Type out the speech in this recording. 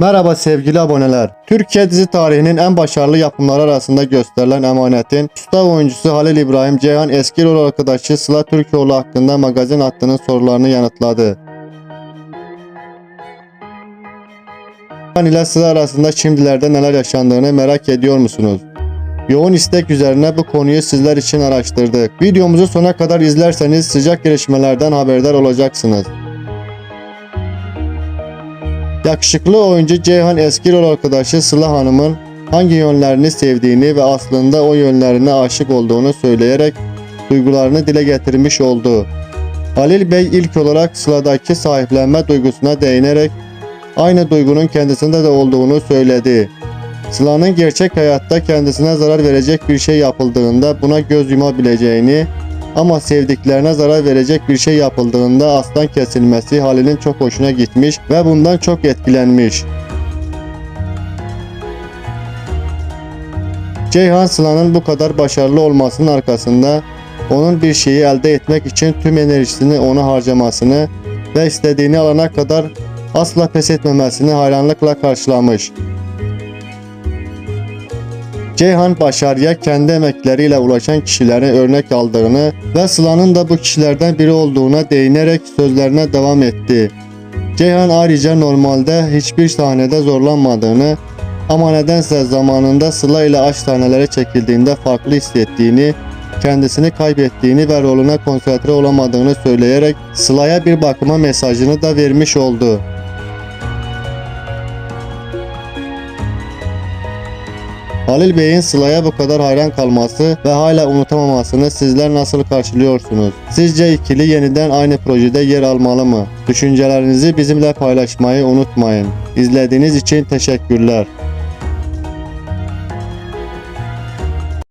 Merhaba sevgili aboneler. Türkiye dizi tarihinin en başarılı yapımları arasında gösterilen Emanet'in usta oyuncusu Halil İbrahim Ceyhan eski rol arkadaşı Sıla Türkoğlu hakkında magazin hattının sorularını yanıtladı. Ceyhan ile Sıla arasında şimdilerde neler yaşandığını merak ediyor musunuz? Yoğun istek üzerine bu konuyu sizler için araştırdık. Videomuzu sona kadar izlerseniz sıcak gelişmelerden haberdar olacaksınız. Yakışıklı oyuncu Ceyhan eski rol arkadaşı Sıla Hanım'ın hangi yönlerini sevdiğini ve aslında o yönlerine aşık olduğunu söyleyerek duygularını dile getirmiş oldu. Halil Bey ilk olarak Sıla'daki sahiplenme duygusuna değinerek aynı duygunun kendisinde de olduğunu söyledi. Sıla'nın gerçek hayatta kendisine zarar verecek bir şey yapıldığında buna göz yumabileceğini ama sevdiklerine zarar verecek bir şey yapıldığında aslan kesilmesi Halil'in çok hoşuna gitmiş ve bundan çok etkilenmiş. Ceyhan Sıla'nın bu kadar başarılı olmasının arkasında onun bir şeyi elde etmek için tüm enerjisini ona harcamasını ve istediğini alana kadar asla pes etmemesini hayranlıkla karşılamış. Ceyhan başarıya kendi emekleriyle ulaşan kişileri örnek aldığını ve Sıla'nın da bu kişilerden biri olduğuna değinerek sözlerine devam etti. Ceyhan ayrıca normalde hiçbir sahnede zorlanmadığını ama nedense zamanında Sıla ile aşk sahneleri çekildiğinde farklı hissettiğini, kendisini kaybettiğini ve rolüne konsantre olamadığını söyleyerek Sıla'ya bir bakıma mesajını da vermiş oldu. Halil Bey'in Sıla'ya bu kadar hayran kalması ve hala unutamamasını sizler nasıl karşılıyorsunuz? Sizce ikili yeniden aynı projede yer almalı mı? Düşüncelerinizi bizimle paylaşmayı unutmayın. İzlediğiniz için teşekkürler.